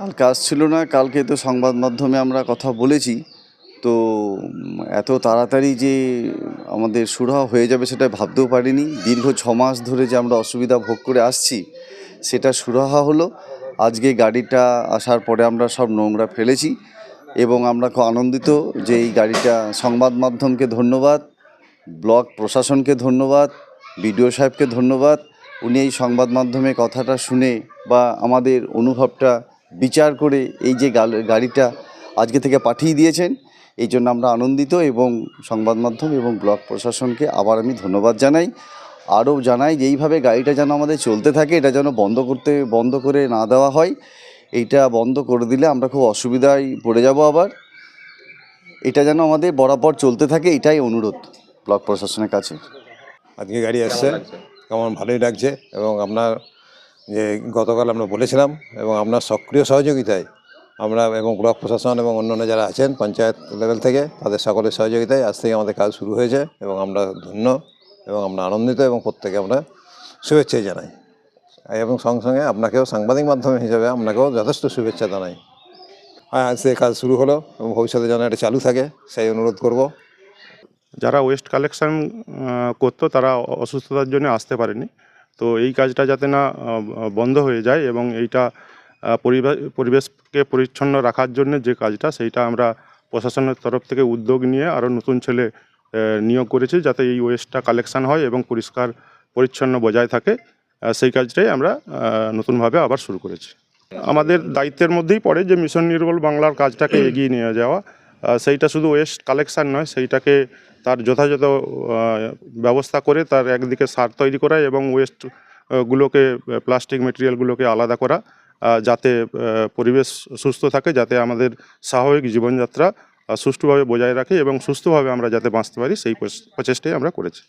কালকে আসছিল না, কালকে তো সংবাদ মাধ্যমে আমরা কথা বলেছি। তো, এত তাড়াতাড়ি যে আমাদের সুরাহা হয়ে যাবে সেটা ভাবতেও পারিনি। দীর্ঘ ছ মাস ধরে যে আমরা অসুবিধা ভোগ করে আসছি, সেটা সুরাহা হলো। আজকে গাড়িটা আসার পরে আমরা সব নোংরা ফেলেছি এবং আমরা খুব আনন্দিত যে এই গাড়িটা সংবাদ মাধ্যমকে ধন্যবাদ, ব্লক প্রশাসনকে ধন্যবাদ, বিডিও সাহেবকে ধন্যবাদ। উনি এই সংবাদ মাধ্যমে কথাটা শুনে বা আমাদের অনুভবটা বিচার করে এই যে গাড়িটা আজকে থেকে পাঠিয়ে দিয়েছেন, এই জন্য আমরা আনন্দিত এবং সংবাদ মাধ্যম এবং ব্লক প্রশাসনকে আবার আমি ধন্যবাদ জানাই। আরও জানাই যে এইভাবে গাড়িটা যেন আমাদের চলতে থাকে, এটা যেন বন্ধ করতে, বন্ধ করে না দেওয়া হয়, এইটা বন্ধ করে দিলে আমরা খুব অসুবিধায় পড়ে যাব আবার। এটা যেন আমাদের বরাবর চলতে থাকে, এটাই অনুরোধ ব্লক প্রশাসনের কাছে। আজকে গাড়ি আসছে কেমন ভালোই লাগছে এবং আপনার যে গতকাল আমরা বলেছিলাম এবং আপনার সক্রিয় সহযোগিতায় আমরা এবং ব্লক প্রশাসন এবং অন্যান্য যারা আছেন পঞ্চায়েত লেভেল থেকে, তাদের সকলের সহযোগিতায় আজ থেকে আমাদের কাজ শুরু হয়েছে এবং আমরা ধন্য এবং আমরা আনন্দিত এবং প্রত্যেকে আমরা শুভেচ্ছা জানাই। এবং সঙ্গে সঙ্গে আপনাকেও সাংবাদিক মাধ্যম হিসেবে আপনাকেও যথেষ্ট শুভেচ্ছা জানাই। হ্যাঁ আজ থেকে কাজ শুরু হলো এবং ভবিষ্যতে যেন এটা চালু থাকে, সেই অনুরোধ করব। যারা ওয়েস্ট কালেকশন করতো তারা অসুস্থতার জন্য আসতে পারেনি। তো এই কাজটা যাতে না বন্ধ হয়ে যায় এবং এইটা পরিবেশকে পরিচ্ছন্ন রাখার জন্য যে কাজটা, সেইটা আমরা প্রশাসনের তরফ থেকে উদ্যোগ নিয়ে আরও নতুন ছেলে নিয়োগ করেছি যাতে এই ওয়েস্টটা কালেকশান হয় এবং পরিষ্কার, পরিচ্ছন্ন বজায় থাকে। সেই কাজটাই আমরা নতুনভাবে আবার শুরু করেছি। আমাদের দায়িত্বের মধ্যেই পড়ে যে মিশন নির্মল বাংলার কাজটাকে এগিয়ে নিয়ে যাওয়া। সেইটা শুধু ওয়েস্ট কালেকশান নয়, সেইটাকে তার যথাযথ ব্যবস্থা করে তার একদিকে সার তৈরি করা এবং ওয়েস্ট গুলোকে প্লাস্টিক মেটেরিয়ালগুলোকে আলাদা করা যাতে পরিবেশ সুস্থ থাকে, যাতে আমাদের স্বাভাবিক জীবনযাত্রা সুষ্ঠুভাবে বজায় রাখে এবং সুস্থভাবে আমরা যাতে বাঁচতে পারি, সেই প্রচেষ্টাই আমরা করেছি।